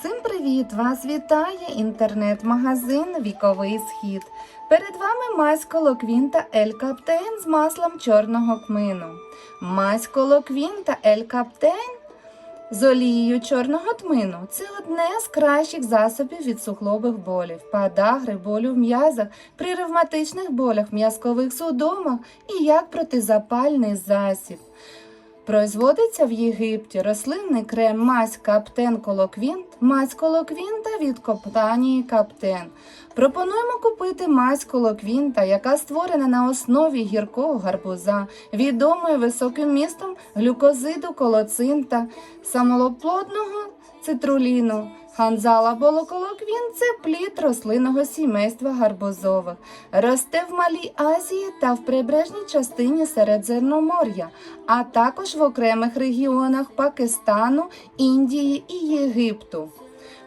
Всім привіт! Вас вітає інтернет-магазин Віковий Схід. Перед вами мазь колоквінта Ель Каптейн з маслом чорного кмину. Мазь колоквінта Ель Каптейн з олією чорного тмину це одне з кращих засобів від сухлових болів, подагри, болю в м'язах, при ревматичних болях, м'язкових судомах і як протизапальний засіб. Производиться в Єгипті рослинний крем мазь Каптен Колоквінт, мазь Колоквінта від компанії Каптен. Пропонуємо купити мазь Колоквінта, яка створена на основі гіркого гарбуза, відомою високим містом глюкозиду колоцинта, самолоплодного цитруліну. Ханзала болоколоквін це плід рослинного сімейства гарбузових. Росте в Малій Азії та в прибережній частині Середземномор'я, а також в окремих регіонах Пакистану, Індії і Єгипту.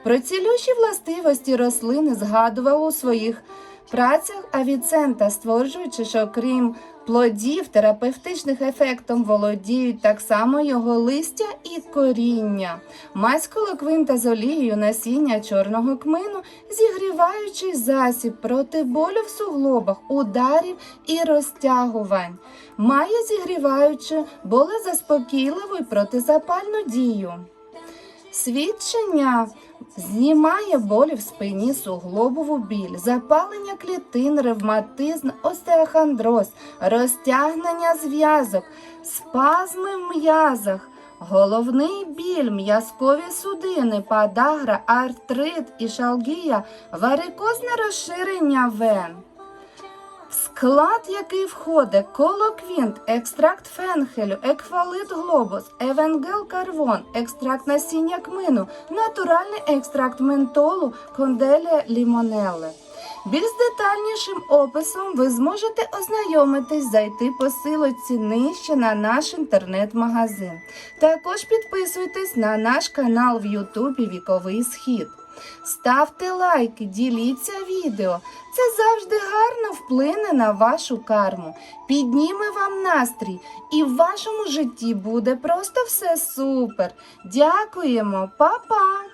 Про цілющі властивості рослини згадував у своїх працях Авіцента, стверджуючи, що крім плодів терапевтичних ефектом володіють так само його листя і коріння. Мазь колоквинта з олією насіння чорного кмину, зігріваючий засіб проти болю в суглобах, ударів і розтягувань. Має зігріваючу болезаспокійливу і протизапальну дію. Свідчення знімає болі в спині, суглобову біль, запалення клітин, ревматизм, остеохондроз, розтягнення зв'язок, спазми в м'язах, головний біль, м'язкові судини, подагра, артрит, ішалгія, варикозне розширення вен. В склад, який входить колоквінт, екстракт фенхелю, еквалит глобус, евенгел карвон, екстракт насіння кмину, натуральний екстракт ментолу, конделія лімонелли. Більш детальнішим описом ви зможете ознайомитись, зайти по силочці нижче на наш інтернет-магазин. Також підписуйтесь на наш канал в Ютубі Віковий Схід. Ставте лайки, діліться відео. Це завжди гарно вплине на вашу карму, підніме вам настрій, і в вашому житті буде просто все супер. Дякуємо, па-па!